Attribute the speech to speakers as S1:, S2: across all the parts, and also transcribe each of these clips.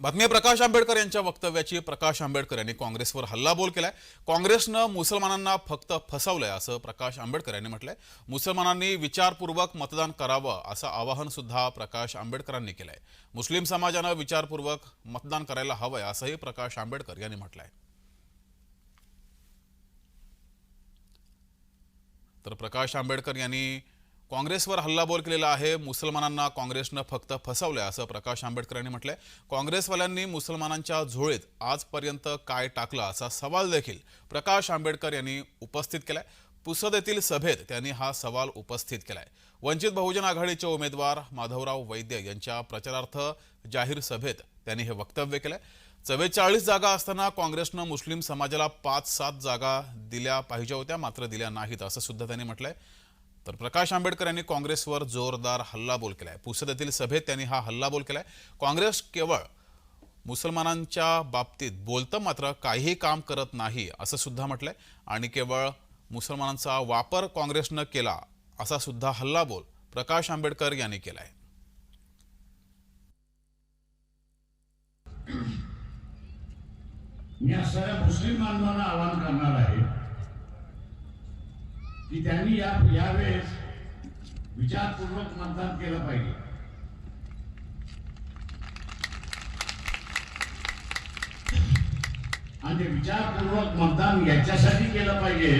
S1: बातमी आहे प्रकाश आंबेडकर यांच्या वक्तव्याची. प्रकाश आंबेडकर यांनी काँग्रेसवर हल्लाबोल केलाय. काँग्रेसनं मुसलमानांना फक्त फसवलंय असं प्रकाश आंबेडकर यांनी म्हटलंय. मुसलमानांनी विचारपूर्वक मतदान करावं असं आवाहन सुद्धा प्रकाश आंबेडकरांनी केलंय. मुस्लिम समाजानं विचारपूर्वक मतदान करायला हवंय असंही प्रकाश आंबेडकर यांनी म्हटलंय. तर प्रकाश आंबेडकर यांनी काँग्रेसवर हल्लाबोल केलेला आहे. मुसलमानांना काँग्रेसनं फक्त फसवलंय असं प्रकाश आंबेडकर यांनी म्हटलंय. काँग्रेसवाल्यांनी मुसलमानांच्या झोळीत आजपर्यंत काय टाकलं असा सवाल देखील प्रकाश आंबेडकर यांनी उपस्थित केलाय. पुसद येथील सभेत त्यांनी हा सवाल उपस्थित केलाय. वंचित बहुजन आघाडीचे उमेदवार माधवराव वैद्य यांच्या प्रचारार्थ जाहीर सभेत त्यांनी हे वक्तव्य केलंय. चव्वेचाळीस जागा असताना काँग्रेसनं मुस्लिम समाजाला पाच सात जागा दिल्या पाहिजे होत्या मात्र दिल्या नाहीत असं सुद्धा त्यांनी म्हटलंय. तर प्रकाश आंबेडकर यांनी काँग्रेसवर जोरदार हल्लाबोल केलाय. आहे पुसदेतील सभेत त्यांनी हा हल्लाबोल केलाय. काँग्रेस केवळ मुसलमानांच्या बाबतीत बोलतं मात्र काहीही काम करत नाही असं सुद्धा म्हटलंय. आणि केवळ मुसलमानांचा वापर काँग्रेसनं केला असा सुद्धा हल्लाबोल प्रकाश आंबेडकर यांनी केलाय.
S2: मी असणाऱ्या मुस्लिम बांधवांना आवाहन करणार आहे. की त्यांनी या यावेळेस विचारपूर्वक मतदान केलं पाहिजे. आणि ते विचारपूर्वक मतदान याच्यासाठी केलं पाहिजे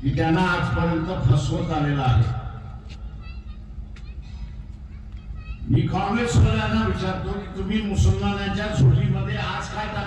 S2: की त्यांना आजपर्यंत फसवत आलेला आहे. मी काँग्रेसवाल्यांना विचारतो की तुम्ही मुसलमानांच्या झोलीमध्ये आज काय टाकले?